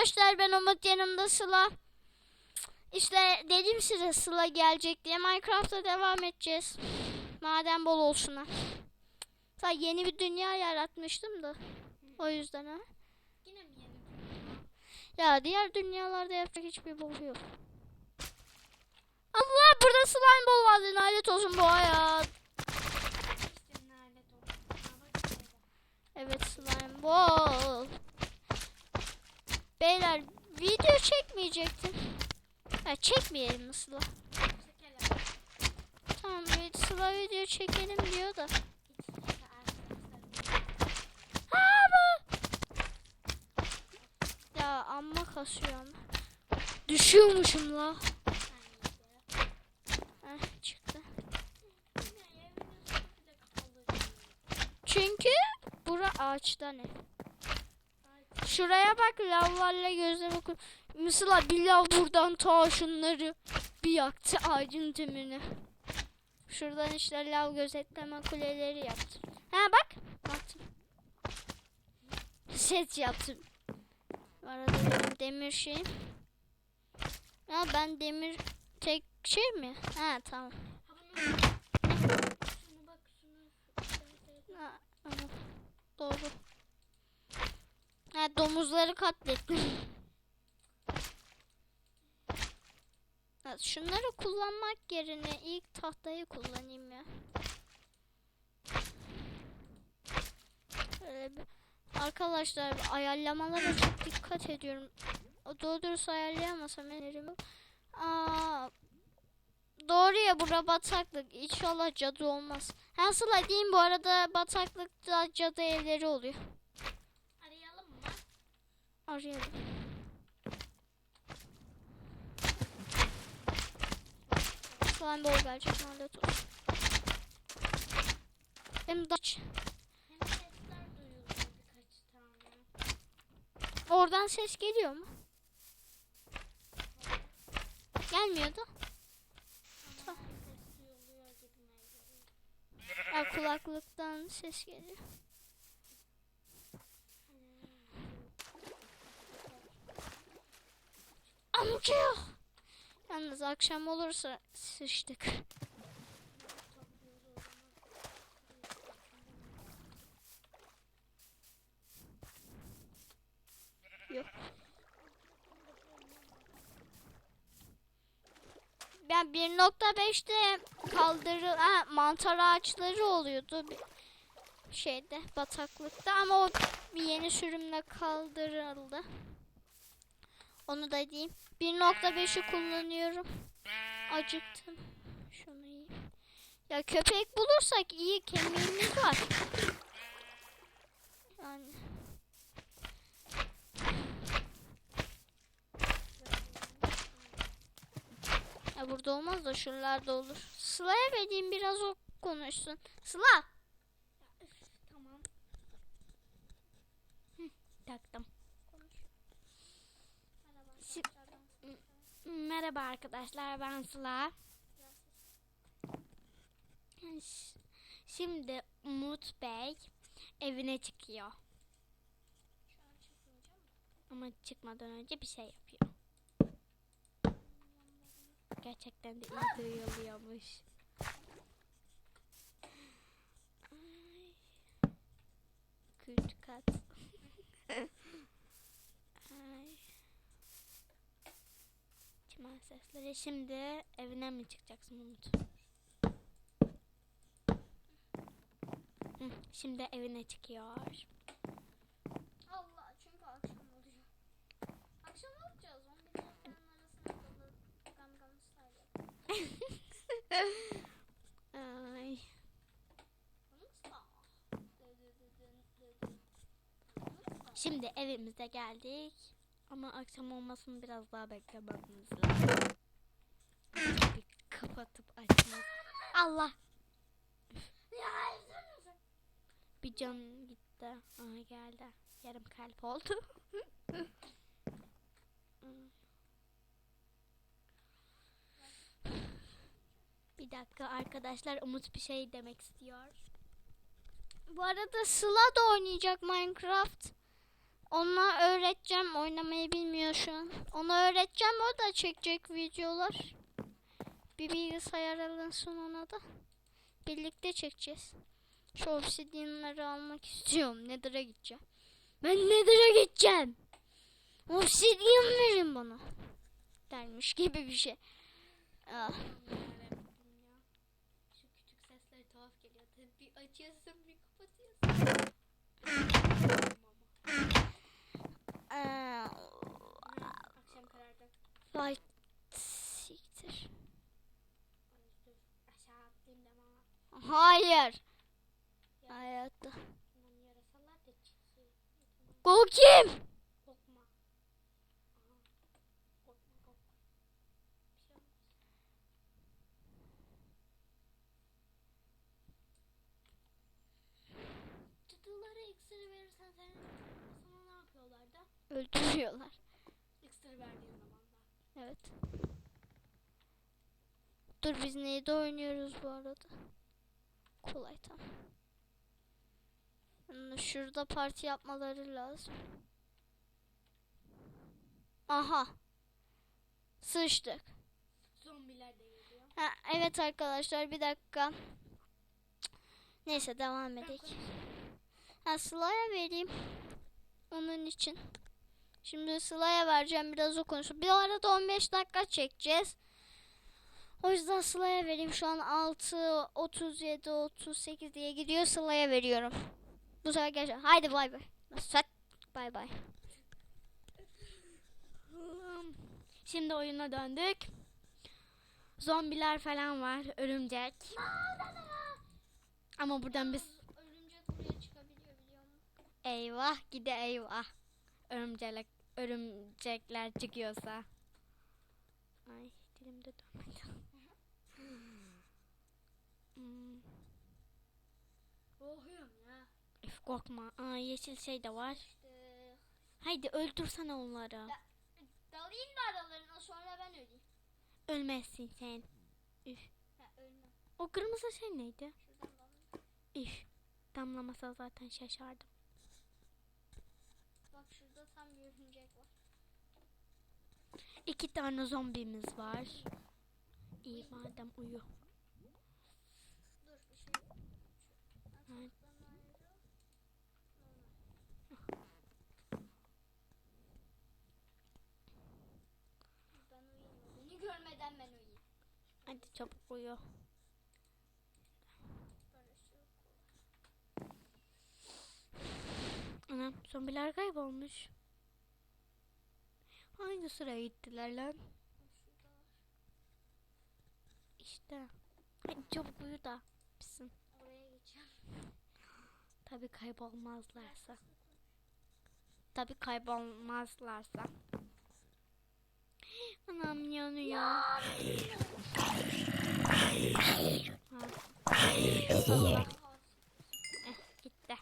arkadaşlar ben Umut yanımda Sıla. İşte dedim size Sıla gelecek diye Minecraft'a devam edeceğiz. Maden bol olsun ha. Ta yeni bir dünya yaratmıştım da. O yüzden ha. Yine mi yeni? Ya diğer dünyalarda yapacak hiçbir bol yok. Allah burada slime bol vardı. Lanet olsun bu hayat. Evet slime bol. Beyler video çekmeyecektim. Ha çekmeyelim mi Sıla? Çekelim. Tamam Sıla video çekelim diyor da. Ha. Ya amma kasıyorum. Düşüyormuşum la. Heh. Çünkü bura ağaçtan ev. Ay, Şuraya bak lavlarla gözle bakın. Mesela bir lav buradan ta şunları bir yaktı ağacın tümünü. Şuradan işte lav gözetleme kuleleri yaptım. Ha bak. Baktım. Set yaptım. Bu arada demir şeyim. Ya ben demir tek şey mi? Ha tamam. Ha. Ha, doğru. Ha domuzları katlettim. Şunları kullanmak yerine ilk tahtayı kullanayım ya. Şöyle bir- Arkadaşlar ayarlamalara çok dikkat ediyorum. Doğru dürüst ayarlayamasam önerim yok. Aa, doğru ya bura bataklık. İnşallah cadı olmaz. Ha Sıla diyeyim bu arada bataklıkta cadı evleri oluyor. Arayalım. Slime ball gelecek lanet olsun. Hem daç. Oradan ses geliyor mu? Gelmiyordu. Ya kulaklıktan ses geliyor. Amca. Yalnız akşam olursa sıçtık. Yok. Ben 1.5'te kaldırı ha, mantar ağaçları oluyordu şeyde bataklıkta ama o yeni sürümle kaldırıldı. Onu da diyeyim. 1.5'i kullanıyorum. Acıktım. Şunu yiyeyim. Ya köpek bulursak iyi kemiğimiz var. Yani Ya burada olmaz da şuralarda olur. Sıla'ya vereyim biraz o konuşsun. Sıla. Tamam. taktım. Merhaba Si- arkadaşlar, ben Sıla. Merhaba arkadaşlar ben Sıla. Şimdi Umut Bey evine çıkıyor. Ama çıkmadan önce bir şey yapıyor. Gerçekten de iyi duyuluyormuş. Kürt kat. Ay. Çimen sesleri. Şimdi evine mi çıkacaksın Umut? Şimdi evine çıkıyor. Allah çünkü akşam oluyor. Akşam olacağız. 11 ile falan arasında kalıp Gangnam Style yapalım. Ay. Şimdi evimize geldik. Ama akşam olmasını biraz daha beklememiz lazım. Kapatıp açmak. Allah. Bir can gitti. Aha geldi. Yarım kalp oldu. bir dakika arkadaşlar Umut bir şey demek istiyor. Bu arada Sıla da oynayacak Minecraft. Ona öğreteceğim. Oynamayı bilmiyor şu an. Ona öğreteceğim. O da çekecek videolar. Bir bilgisayar alınsın ona da. Birlikte çekeceğiz. Şu obsidyenleri almak istiyorum. Nether'a gideceğim. Ben Nether'a gideceğim. Obsidyen verin bana. Dermiş gibi bir şey. Ah. Şu küçük sesler tuhaf geliyor. Bir açıyorsun bir kapatıyorsun. Aa, Akşam karardı. Vay siktir. Ay, dur. Aşağı atlayayım da mama. Hayır. Hayatta. Şundan yarasalar da çıksın. Go kim? Korkma. Aha. Korkma korkma. Bir şey olmaz. Cadılara iksiri verirsen sen sana ne yapıyorlar da? Öldürüyorlar. İksiri verdiğin zaman da. Evet. Dur biz neyde oynuyoruz bu arada? Kolay tamam. Şurada parti yapmaları lazım. Aha. Sıçtık. Zombiler de geliyor. Ha, evet arkadaşlar bir dakika. Neyse devam edelim. Ha, Sıla'ya vereyim. Onun için. Şimdi Sıla'ya vereceğim biraz o konuşsun. Bir arada 15 dakika çekeceğiz. O yüzden Sıla'ya vereyim. Şu an 6, 37, 38 diye gidiyor. Sıla'ya veriyorum. Bu sefer gerçekten. Haydi bay bay. Sat. Bay bay. Şimdi oyuna döndük. Zombiler falan var. Örümcek. Ama buradan biz eyvah gide eyvah. Örümcek, örümcekler çıkıyorsa. Ay dilimde dönmedi. Hmm. Korkuyorum ya. Üf korkma. Aa yeşil şey de var. İşte, Haydi öldürsene onları. dalayım da aralarına sonra ben öleyim. Ölmezsin sen. Ha, ölmem. O kırmızı şey neydi? Şuradan dalayım. Üf. Damlamasa zaten şaşardım. Bak şurada tam bir örümcek var. İki tane zombimiz var. İyi madem uyu. Evet. Beni görmeden ben uyuyayım. Hadi çabuk uyu. Anam zombiler kaybolmuş. Hangi sıraya gittiler lan? İşte. Hadi çabuk uyu da. Bitsin. Oraya geçeceğim. Tabi kaybolmazlarsa. Tabi kaybolmazlarsa. Anam yanıyor. Ha. Allah. Eh, gitti.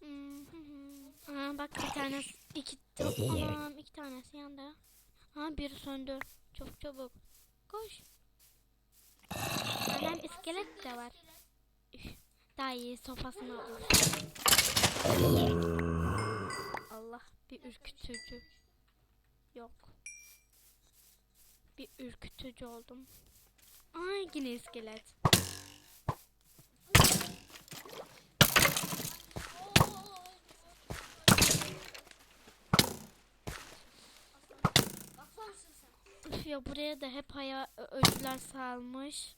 Hmm, hı hı. Aa, bak bir tane iki anam iki tanesi yandı. Ha biri söndü. Çabuk çabuk. Koş. Anam iskelet de var. Daha iyi sopasını alır. Allah bir ürkütücü. Yok. Bir ürkütücü oldum. Ay yine iskelet. Üf ya buraya da hep haya ö- öcüler salmış.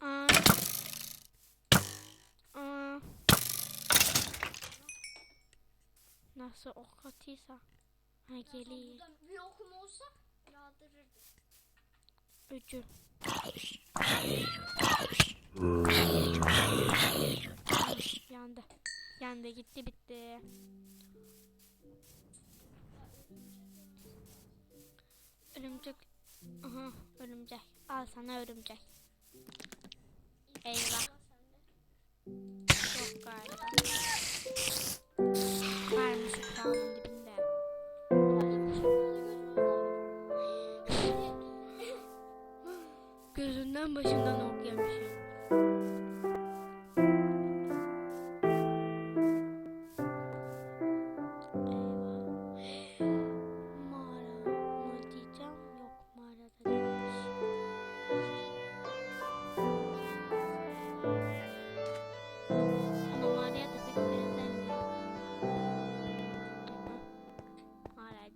Aa. Aa. Nasıl ok atıysa. Ha geliyor. Bir okum olsa yağdırırdım. Öcü. Yandı. Yandı gitti bitti. Örümcek. Aha örümcek. Al sana örümcek. Eyvah.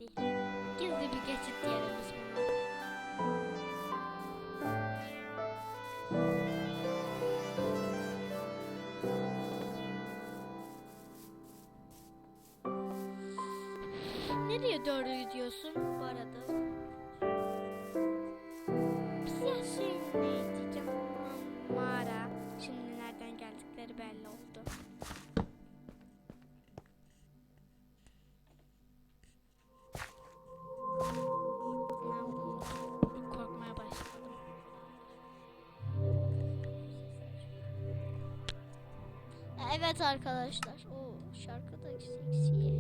gizli. Gizli bir geçit diyelim Nereye doğru gidiyorsun? Evet arkadaşlar. O şarkı da seksi.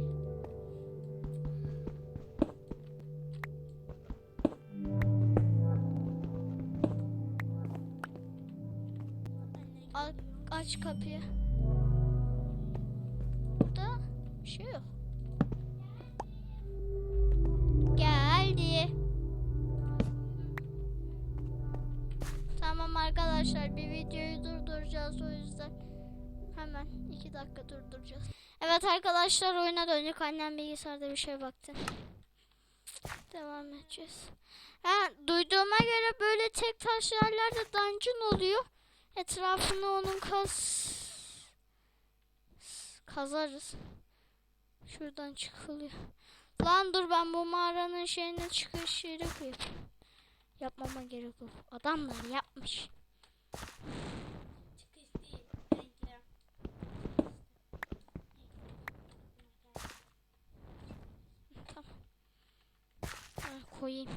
Aç kapıyı. Arkadaşlar oyuna döndük. Annem bilgisayarda bir şey baktı. Devam edeceğiz. Ha, duyduğuma göre böyle tek taş yerlerde dungeon oluyor. Etrafını onun kaz kazarız. Şuradan çıkılıyor. Lan dur ben bu mağaranın şeyine çıkış yeri koyayım. Yapmama gerek yok. Adamlar yapmış. Çıkış değil. Renkli. Tamam. Ben koyayım.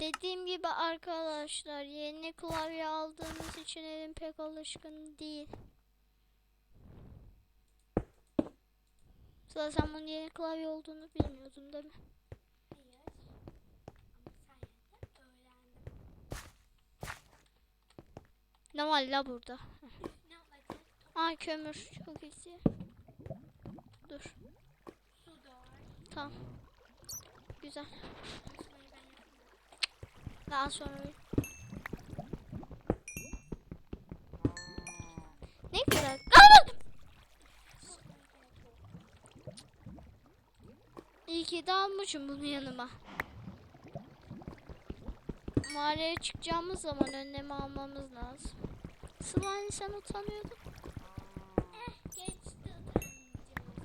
Dediğim gibi arkadaşlar yeni klavye aldığımız için elim pek alışkın değil. Sen bunun yeni klavye olduğunu bilmiyordun değil mi? Hayır. Ama sayende öğrendim. Ne var la burada? Aa kömür çok iyi. Dur tamam. Güzel. Daha sonra. Ne güzel. Kalın. İyi ki de almışım bunu yanıma. Mağaraya çıkacağımız zaman önlemi almamız lazım. Sıvani sen utanıyordun. Eh geçti.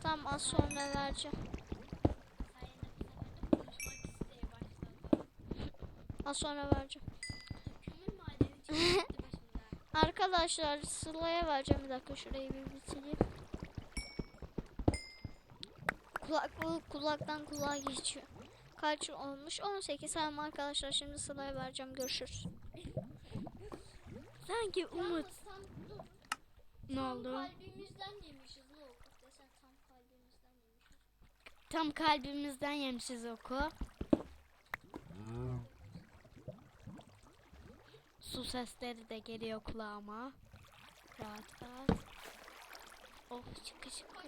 Tamam az sonra vereceğim. Az sonra vereceğim. Arkadaşlar Sıla'ya vereceğim bir dakika şurayı bir bitireyim. Kulaklık kulaktan kulağa geçiyor. Kaç olmuş? 18 tamam arkadaşlar şimdi Sıla'ya vereceğim görüşürüz. Sanki Umut. Yalnız tam dur. Ne Tam oldu? kalbimizden yemişiz ne oldu desen tam kalbimizden yemişiz. Tam kalbimizden yemişiz oku. Su sesleri de geliyor kulağıma. Rahat rahat. Oh çıkı çıkı.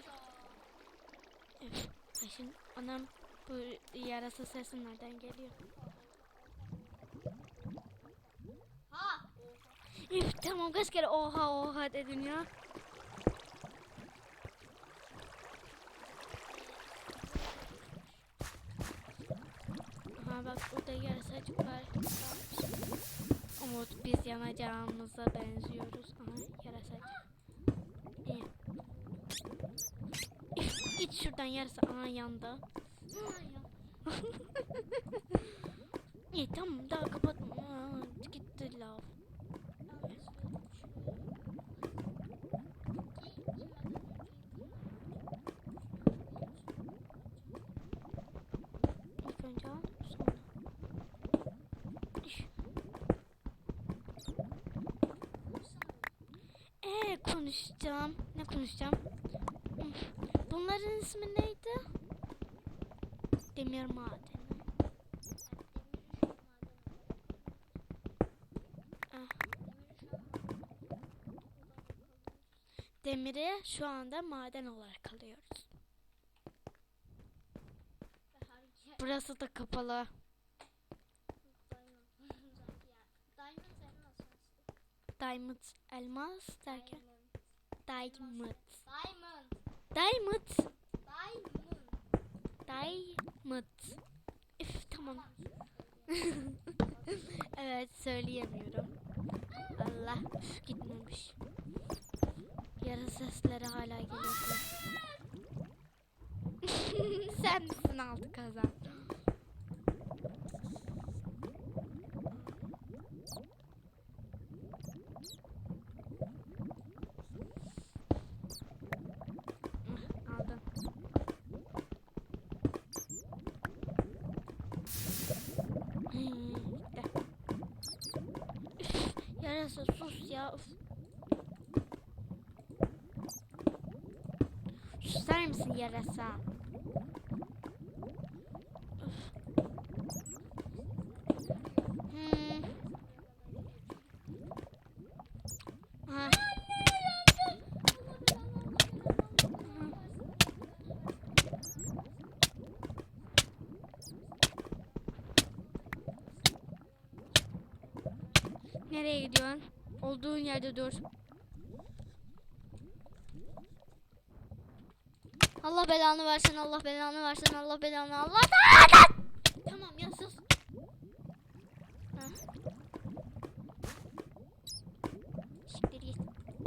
Üf, ay şimdi anam bu yarası sesi nereden geliyor? Ha! Üf tamam kaç kere oha oha dedin ya. Aha bak burada yarasacık var. Umut biz yanacağımıza benziyoruz. Aha yarasacık. İyi. Git şuradan yarasa. Aha yandı. Ha ya. İyi tamam daha kapatma. Aa, gitti lav. İlk önce al sonra. Üş. Ee konuşacağım. Ne konuşacağım? Bunların ismi neydi? Demir madeni. Ah. Demiri şu anda maden olarak alıyoruz. Burası da kapalı. Diamond elmas derken diamond. Diamond. Diamond. Diamond. Diamond. Üf tamam. evet söyleyemiyorum. Allah gitmemiş. Yarın sesleri hala geliyor. Sen misin altı kazan? Hıh, Aldım. Hmm, gitti. Yarasa sus ya. Üf. Susar mısın yarasa? Üf. Hmm. Ha. Nereye gidiyorsun? Olduğun yerde dur. Allah belanı versin, Allah belanı versin, Allah belanı, Allah Tamam ya sus. Siktir git.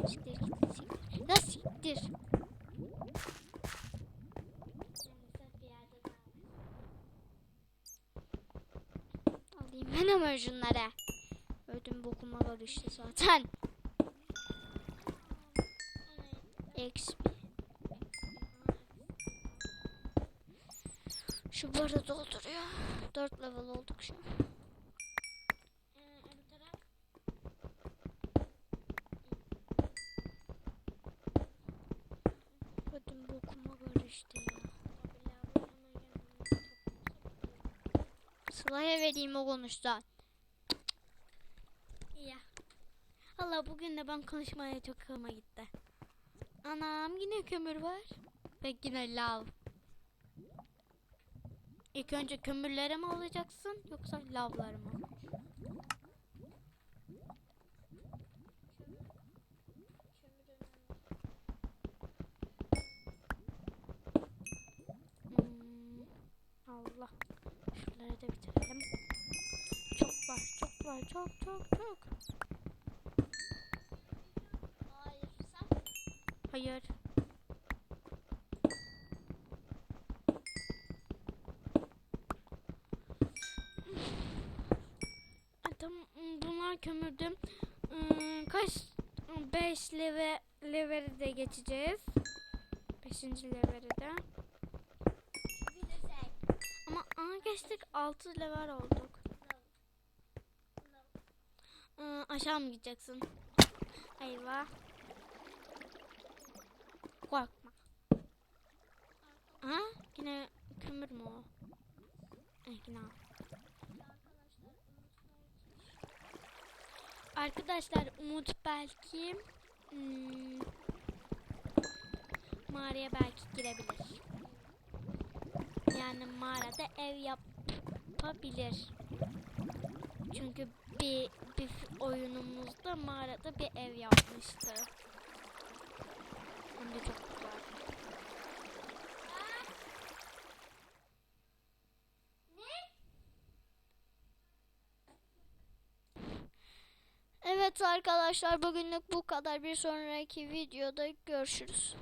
Siktir git. Siktir. Ya siktir. Alayım ben ama Ödüm bokuma karıştı zaten. XP. Şu barı dolduruyor. 4 level olduk şu an. Ödüm bokuma karıştı ya. Sıla'ya vereyim o konuşsa. Ya. Allah bugün de ben konuşmaya çok hoşuma gitti. Anam yine kömür var. Ve yine lav. İlk önce kömürleri mi alacaksın yoksa lavları mı? Hmm, Allah. Şunları da bitirelim. Çok var, çok var, çok çok çok. Hayır sen. Hayır. Ay, Tamam, bunlar kömürdüm. Iı, Kaç? 5 leve, leveri de geçeceğiz. 5. leveri de. Ama aa, geçtik 6 lever olduk. Iı, aşağı mı gideceksin? Eyvah. Korkma. Ha? Yine kömür mü o? Eh, yine al. Arkadaşlar Umut belki hmm, mağaraya belki girebilir. Yani mağarada ev yapabilir. Çünkü bir, bir oyunumuzda mağarada bir ev yapmıştı. Hem çok güzel. Evet arkadaşlar bugünlük bu kadar. Bir sonraki videoda görüşürüz.